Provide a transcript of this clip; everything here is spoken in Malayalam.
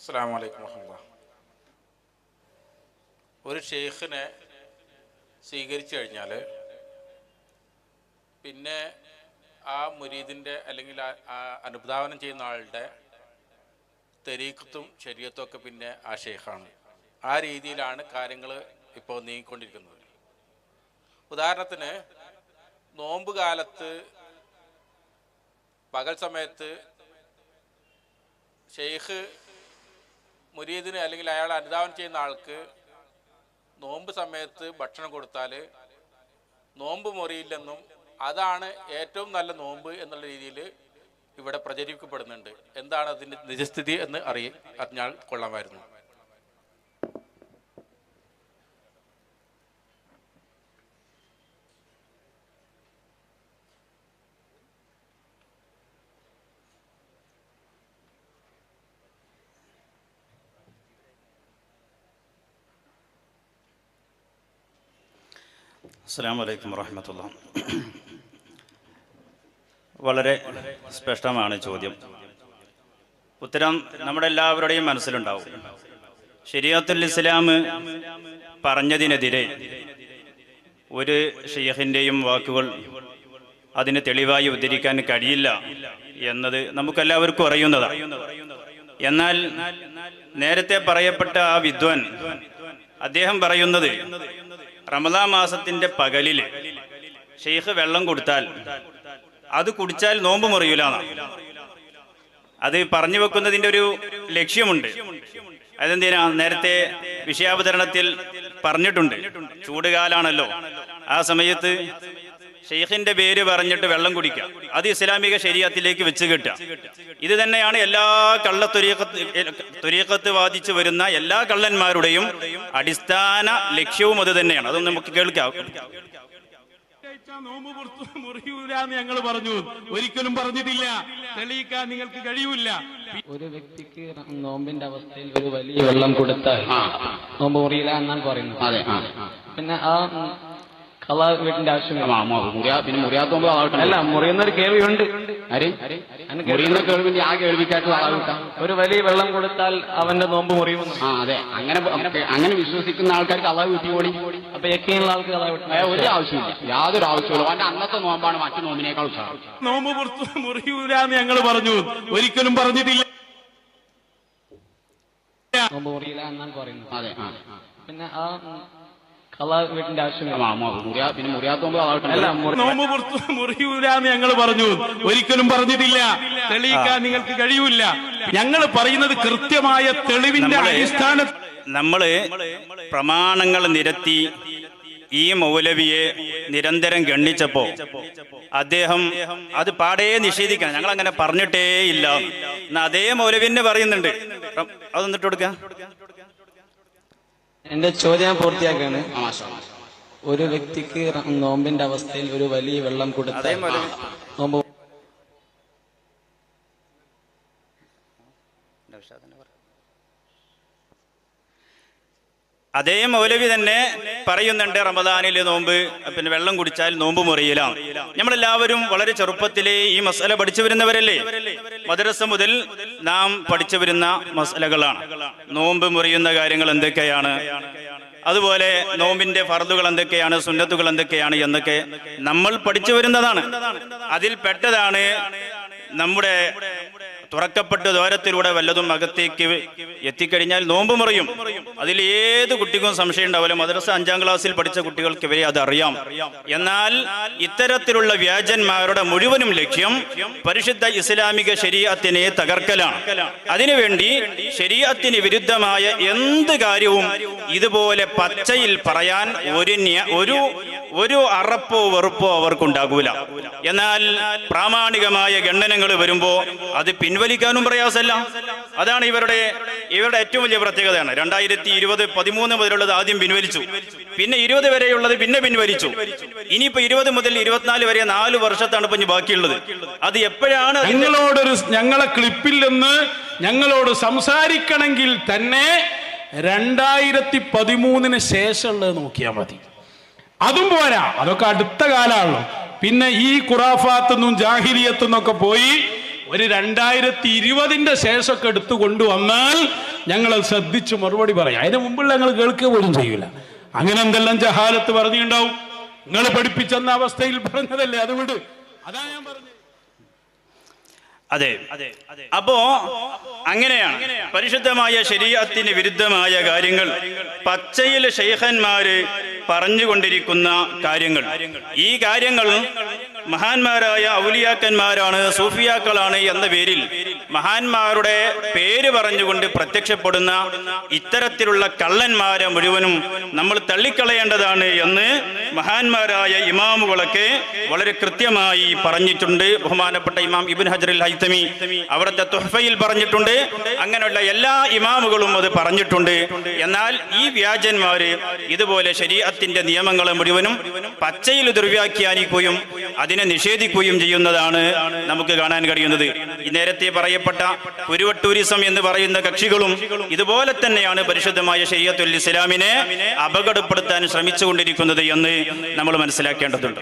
അസ്സാം വലൈക്കും വഹമ്മ ഒരു ഷെയ്ഖിനെ സ്വീകരിച്ചു കഴിഞ്ഞാൽ പിന്നെ ആ മുരീദിന്റെ അല്ലെങ്കിൽ ആ- അനുധാവനം ചെയ്യുന്ന ആളുടെ തെരീക്കത്തും ശരീരത്തും ഒക്കെ പിന്നെ ആ ഷെയ്ഖാണ്. ആ രീതിയിലാണ് കാര്യങ്ങൾ ഇപ്പോൾ നീങ്ങിക്കൊണ്ടിരിക്കുന്നത്. ഉദാഹരണത്തിന് നോമ്പ് കാലത്ത് പകൽ സമയത്ത് ഷെയ്ഖ് മുരീദിന് അല്ലെങ്കിൽ അയാൾ അനുദാപനം ചെയ്യുന്ന ആൾക്ക് നോമ്പ് സമയത്ത് ഭക്ഷണം കൊടുത്താൽ നോമ്പ് മുറിയില്ലെന്നും അതാണ് ഏറ്റവും നല്ല നോമ്പ് എന്നുള്ള രീതിയിൽ ഇവിടെ പ്രചരിപ്പിക്കപ്പെടുന്നുണ്ട്. എന്താണ് അതിന്റെ നിജസ്ഥിതി എന്ന് അറിയ അറിഞ്ഞാൽ കൊള്ളാമായിരുന്നു. അസ്സാം വലൈക്കും വറഹമത്തുള്ള. വളരെ സ്പഷ്ടമാണ് ചോദ്യം. ഉത്തരം നമ്മുടെ എല്ലാവരുടെയും മനസ്സിലുണ്ടാവും. ശരിയത്തുൽ ഇസ്ലാം പറഞ്ഞതിനെതിരെ ഒരു ഷെയ്ഖിന്റെയും വാക്കുകൾ അതിന് തെളിവായി ഉദ്ധരിക്കാൻ കഴിയില്ല എന്നത് നമുക്കെല്ലാവർക്കും അറിയുന്നതാണ് എന്നാൽ നേരത്തെ പറയപ്പെട്ട ആ വിദ്വാൻ അദ്ദേഹം പറയുന്നത് റമദാ മാസത്തിന്റെ പകലിൽ ഷെയ്ഖ് വെള്ളം കൊടുത്താൽ അത് കുടിച്ചാൽ നോമ്പ് മുറിയൂലാണ് അത് പറഞ്ഞു വെക്കുന്നതിന്റെ ഒരു ലക്ഷ്യമുണ്ട്. അതെന്തിനാ? നേരത്തെ വിഷയാവതരണത്തിൽ പറഞ്ഞിട്ടുണ്ട്. ചൂടുകാലാണല്ലോ. ആ സമയത്ത് ഷെയ്ഖിന്റെ പേര് പറഞ്ഞിട്ട് വെള്ളം കുടിക്കുക. അത് ഇസ്ലാമിക ശരീരത്തിലേക്ക് വെച്ച് കിട്ടുക. ഇത് തന്നെയാണ് എല്ലാ കള്ള തുരീക്കത്ത് വാദിച്ചു വരുന്ന എല്ലാ കള്ളന്മാരുടെയും അടിസ്ഥാന ലക്ഷ്യവും അത് തന്നെയാണ്. അതൊന്നും നമുക്ക് കേൾക്കാം. നോമ്പ് ഞങ്ങൾ പറഞ്ഞു. ഒരിക്കലും പറഞ്ഞിട്ടില്ല. തെളിയിക്കാൻ നിങ്ങൾക്ക് കഴിയൂല. ഒരു വ്യക്തിക്ക് നോമ്പിന്റെ അവസ്ഥയിൽ ഒരു വലിയ വെള്ളം കൊടുത്താൽ നോമ്പ് മുറിയില്ല എന്നാണ് പറയുന്നത്. പിന്നെ ആ കള വീട്ടിന്റെ ആവശ്യമില്ല. പിന്നെ മുറിയാത്തോമ്പോ അല്ല മുറിയുന്നൊരു കേൾവിയുണ്ട്. ആര്? മുറിയുന്ന കേൾവിന്റെ ആ കേൾവിക്കായിട്ട് ആളാവിട്ടാ ഒരു വലിയ വെള്ളം കൊടുത്താൽ അവന്റെ നോമ്പ് മുറിയുമെന്ന് ആ അതെ. അങ്ങനെ അങ്ങനെ വിശ്വസിക്കുന്ന ആൾക്കാർക്ക് അളവ് ഓടി അപ്പൊ യക്കീനുള്ള ആൾക്ക് കള വിട്ടു ഒരു ആവശ്യമില്ല. യാതൊരു ആവശ്യമില്ല അവന്റെ അന്നത്തെ നോമ്പാണ് മറ്റു നോമ്പിനേക്കാൾ ഉത്സാഹം നോമ്പ് പുറത്തു മുറിയൂല എന്ന് ഞങ്ങൾ പറഞ്ഞു. ഒരിക്കലും പറഞ്ഞിട്ടില്ല. നോമ്പ് മുറിയില്ല എന്നാണ് പറയുന്നത്. അതെ പിന്നെ ആ വീട്ടിന്റെ ആവശ്യമില്ല. പിന്നെ മുറിയാത്തോമ്പോ നോമ്പ് മുറിയൂല എന്ന് ഞങ്ങൾ പറഞ്ഞു. ഒരിക്കലും പറഞ്ഞിട്ടില്ല. തെളിയിക്കാൻ നിങ്ങൾക്ക് കഴിയൂല ഞങ്ങൾ പറയുന്നത് കൃത്യമായ തെളിവിന്റെ നമ്മൾ അടിസ്ഥാന നമ്മൾ പ്രമാണങ്ങൾ നിരത്തി ഈ മൗലവിയെ നിരന്തരം ഗണ്ണിച്ചപ്പോ അദ്ദേഹം അത് പാടേ നിഷേധിക്കണം. ഞങ്ങൾ അങ്ങനെ പറഞ്ഞിട്ടേ ഇല്ല എന്നാ അതേ മൗലവി തന്നെ പറയുന്നുണ്ട് അതൊന്നിട്ട് കൊടുക്കാം. എന്റെ ചോദ്യം പൂർത്തിയാക്കാണ്. ഒരു വ്യക്തിക്ക് നോമ്പിന്റെ അവസ്ഥയിൽ ഒരു വലിയ വെള്ളം കൊടുത്ത നോമ്പ് അതേ മൗലവി തന്നെ പറയുന്നുണ്ട് റമദാനിൽ നോമ്പ് പിന്നെ വെള്ളം കുടിച്ചാൽ നോമ്പ് മുറിയില്ല. നമ്മളെല്ലാവരും വളരെ ചെറുപ്പത്തിലെ ഈ മസാല പഠിച്ചു വരുന്നവരല്ലേ? മദ്രസ മുതൽ നാം പഠിച്ചു വരുന്ന മസാലകളാണ്. നോമ്പ് മുറിയുന്ന കാര്യങ്ങൾ എന്തൊക്കെയാണ്? അതുപോലെ നോമ്പിന്റെ ഫർദുകൾ എന്തൊക്കെയാണ്? സുന്നത്തുകൾ എന്തൊക്കെയാണ്? എന്നൊക്കെ നമ്മൾ പഠിച്ചു വരുന്നതാണ്. അതിൽ പെട്ടതാണ് നമ്മുടെ തുറക്കപ്പെട്ട ദ്വാരത്തിലൂടെ വല്ലതും അകത്തേക്ക് എത്തിക്കഴിഞ്ഞാൽ നോമ്പ് മുറിയും. അതിൽ ഏത് കുട്ടിക്കും സംശയം ഉണ്ടാവില്ല. മദ്രസ അഞ്ചാം ക്ലാസ്സിൽ പഠിച്ച കുട്ടികൾക്ക് ഇവരെ അതറിയാം. എന്നാൽ ഇത്തരത്തിലുള്ള വ്യാജന്മാരുടെ മുഴുവനും ലക്ഷ്യം പരിശുദ്ധ ഇസ്ലാമിക ശരീരത്തിനെ തകർക്കലാണ്. അതിനുവേണ്ടി ശരീരത്തിന് വിരുദ്ധമായ എന്ത് കാര്യവും ഇതുപോലെ പച്ചയിൽ പറയാൻ ഒരു ഒരു ഒരു അറപ്പോ വെറുപ്പോ അവർക്കുണ്ടാകൂല. എന്നാൽ പ്രാമാണികമായ ഖണ്ഡനങ്ങൾ വരുമ്പോ അത് പിൻവലിക്കാനും പ്രയാസമല്ല. അതാണ് ഇവരുടെ ഇവരുടെ ഏറ്റവും വലിയ പ്രത്യേകതയാണ്. രണ്ടായിരത്തി ഇരുപത് പതിമൂന്ന് മുതലുള്ളത് ആദ്യം പിൻവലിച്ചു. പിന്നെ ഇരുപത് വരെയുള്ളത് പിന്നെ പിൻവലിച്ചു. ഇനിയിപ്പോ ഇരുപത് മുതൽ ഇരുപത്തിനാല് വരെ നാല് വർഷത്താണ് ഇപ്പൊ ബാക്കിയുള്ളത്. അത് എപ്പോഴാണ് നിങ്ങളോടൊരു ഞങ്ങളെ ക്ലിപ്പിൽ നിന്ന് ഞങ്ങളോട് സംസാരിക്കണമെങ്കിൽ തന്നെ രണ്ടായിരത്തി പതിമൂന്നിന് ശേഷമുള്ളത് നോക്കിയാൽ മതി. അതും പോരാ. അതൊക്കെ അടുത്ത കാലമാണല്ലോ. പിന്നെ ഈ ഖുറാഫാത്തെന്നും ജാഹിലിയത്തുനിന്നൊക്കെ പോയി ഒരു രണ്ടായിരത്തി ഇരുപതിന്റെ ശേഷമൊക്കെ എടുത്തു കൊണ്ടുവന്നാൽ ഞങ്ങൾ അത് ശ്രദ്ധിച്ച് മറുപടി പറയാം. അതിന് മുമ്പുള്ള ഞങ്ങൾ കേൾക്കുക പോലും ചെയ്യൂല. അങ്ങനെ എന്തെല്ലാം ജഹാലത്ത് പറഞ്ഞിട്ടുണ്ടാവും? നിങ്ങൾ പഠിപ്പിച്ചെന്ന അവസ്ഥയിൽ പറഞ്ഞതല്ലേ? അത് വിട്. അതാ ഞാൻ പറഞ്ഞത്. അതെ. അപ്പോ അങ്ങനെയാണ്. പരിശുദ്ധമായ ശരീരത്തിന് വിരുദ്ധമായ കാര്യങ്ങൾ. പച്ചയിൽ ഷെയ്ഖന്മാര് പറഞ്ഞുകൊണ്ടിരിക്കുന്ന കാര്യങ്ങൾ. ഈ കാര്യങ്ങൾ മഹാന്മാരായ ഔലിയാക്കന്മാരാണ് സൂഫിയാക്കളാണ് എന്ന പേരിൽ മഹാന്മാരുടെ പേര് പറഞ്ഞുകൊണ്ട് പ്രത്യക്ഷപ്പെടുന്ന ഇത്തരത്തിലുള്ള കള്ളന്മാരെ മുഴുവനും നമ്മൾ തള്ളിക്കളയേണ്ടതാണ് എന്ന് മഹാന്മാരായ ഇമാമുകളൊക്കെ വളരെ കൃത്യമായി പറഞ്ഞിട്ടുണ്ട്. ബഹുമാനപ്പെട്ട ഇമാം ഇബിൻ ഹജറുൽ ഹൈത്തമി അവിടുത്തെ തുഹഫയിൽ പറഞ്ഞിട്ടുണ്ട്. അങ്ങനെയുള്ള എല്ലാ ഇമാമുകളും അത് പറഞ്ഞിട്ടുണ്ട്. എന്നാൽ ഈ വ്യാജന്മാര് ഇതുപോലെ ശരീരത്തിന്റെ നിയമങ്ങളെ മുഴുവനും പച്ചയിൽ ദുർവ്യാഖ്യാനിക്കുകയും അതിനെ നിഷേധിക്കുകയും ചെയ്യുന്നതാണ് നമുക്ക് കാണാൻ കഴിയുന്നത്. നേരത്തെ പറയപ്പെട്ട കുരുവട്ടൂരിസം എന്ന് പറയുന്ന കക്ഷികളും ഇതുപോലെ തന്നെയാണ് പരിശുദ്ധമായ ശരീരത്തുൽ ഇസ്ലാമിനെ അപകടപ്പെടുത്താൻ ശ്രമിച്ചുകൊണ്ടിരിക്കുന്നത് എന്ന് നമ്മൾ മനസ്സിലാക്കേണ്ടതുണ്ട്.